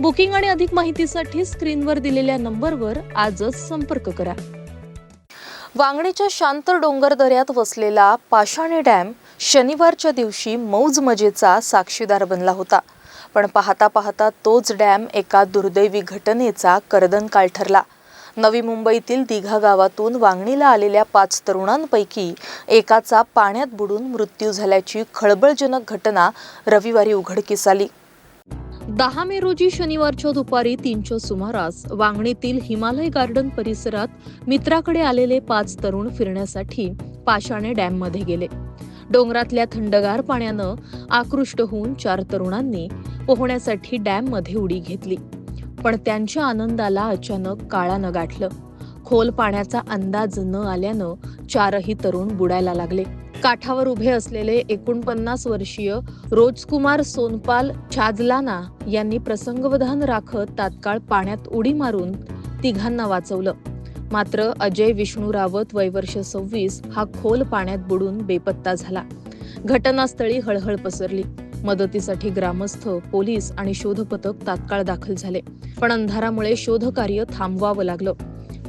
Booking आणि अधिक माहितीसाठी स्क्रीनवर दिलेल्या नंबरवर आजच संपर्क करा. वांगणीच्या शांत डोंगर दऱ्यात वसलेला पाषाणे डॅम शनिवारच्या दिवशी मौज मजेचा साक्षीदार बनला होता. पण पाहता पाहता तोच डॅम एका दुर्दैवी घटनेचा कर्दनकाळ ठरला. नवी मुंबईतील दिघा गावातून वांगणीला आलेल्या पाच तरुणांपैकी एकाचा पाण्यात बुडून मृत्यू झाल्याची खळबळजनक घटना रविवारी उघडकीस आली. दहा मे रोजी शनिवारच्या दुपारी तीनच्या सुमारास वांगणीतील हिमालय गार्डन परिसरात मित्राकडे आलेले पाच तरुण फिरण्यासाठी पाषाणे डॅममध्ये गेले. डोंगरातल्या थंडगार पाण्यानं आकृष्ट होऊन चार तरुणांनी पोहण्यासाठी डॅममध्ये उडी घेतली. पण त्यांच्या आनंदाला अचानक काळानं गाठलं खोल पाण्याचा अंदाज न आल्यानं चारही तरुण बुडायला लागले. काठावर उभे असलेले एकोणपन्नास वर्षीय रोजकुमार सोनपाल छाजलाना यांनी प्रसंगवधान राखत तात्काळ पाण्यात उडी मारून तिघांना वाचवलं. मात्र अजय विष्णू रावत वय वर्ष सव्वीस हा खोल पाण्यात बुडून बेपत्ता झाला. घटनास्थळी हळहळ पसरली. मदतीसाठी ग्रामस्थ पोलीस आणि शोध पथक तात्काळ दाखल झाले. पण अंधारामुळे शोधकार्य थांबवावं लागलं.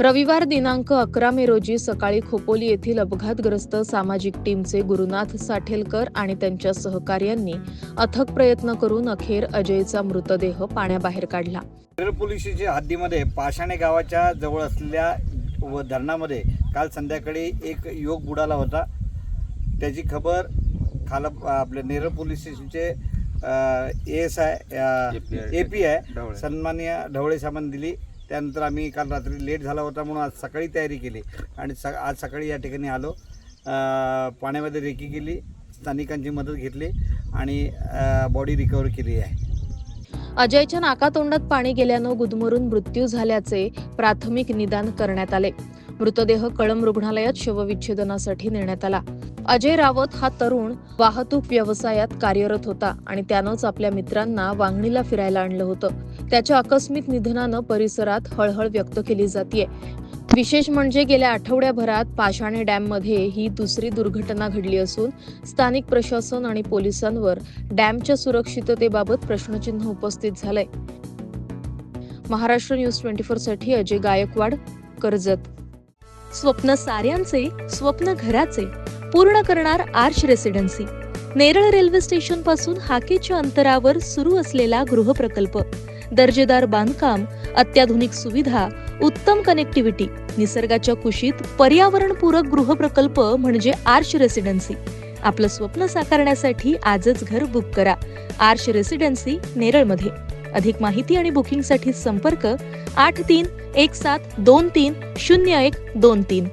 रविवार दिनांक अकरा मे रोजी सकाळी खोपोली येथील अपघातग्रस्त सामाजिक टीमचे गुरुनाथ साठेलकर आणि त्यांच्या सहकार्यांनी अथक प्रयत्न करून अखेर अजयचा मृतदेह पाण्याबाहेर काढला. पोलिसीच्या हद्दीमध्ये पाषाणे गावाच्या जवळ असलेल्या व धरणामध्ये काल संध्याकाळी एक युवक बुडाला होता. त्याची खबर खाला आपले नेरळ पोलीस स्टेशनचे A S I A P I सन्मान्य ढवळे साहेबांनी दिली. त्यानंतर आम्ही काल रात्री लेट झाला होता म्हणून आज सकाळी तयारी केली. आणि स आज सकाळी या ठिकाणी आलो. पाण्यामध्ये रेकी केली स्थानिकांची मदत घेतली आणि बॉडी रिकवर केली आहे. अजयच्या नाकातोंडात पाणी गेल्यानं गुदमरून मृत्यू झाल्याचे प्राथमिक निदान करण्यात आले. मृतदेह कळम रुग्णालयात शवविच्छेदनासाठी नेण्यात आला. अजय रावत हा तरुण वाहतूक व्यवसायात कार्यरत होता आणि त्यानंच आपल्या मित्रांना वांगणीला फिरायला आणलं होतं. त्याच्या आकस्मिक निधनानं परिसरात हळहळ व्यक्त केली जाते विशेष म्हणजे गेल्या आठवड्याभरात पाषाणे डॅममध्ये ही दुसरी दुर्घटना घडली असून स्थानिक प्रशासन आणि पोलिसांवर डॅमच्या सुरक्षिततेबाबत प्रश्नचिन्ह उपस्थित झालंय. महाराष्ट्र न्यूज ट्वेंटी फोरसाठी अजय गायकवाड कर्जत. स्वप्न साऱ्यांचे स्वप्न घराचे पूर्ण करणार आर्च रेसिडेन्सी. नेरळ रेल्वे स्टेशनपासून हाकेच्या अंतरावर सुरू असलेला गृहप्रकल्प. दर्जेदार बांधकाम अत्याधुनिक सुविधा उत्तम कनेक्टिव्हिटी निसर्गाच्या कुशीत पर्यावरणपूरक गृहप्रकल्प म्हणजे आर्श रेसिडेन्सी आपलं स्वप्न साकारण्यासाठी आजच घर बुक करा. आर्श रेसिडेन्सी नेरळमध्ये. अधिक माहिती आणि बुकिंगसाठी संपर्क आठ तीन एक सात दोन तीन शून्य एक दोन तीन.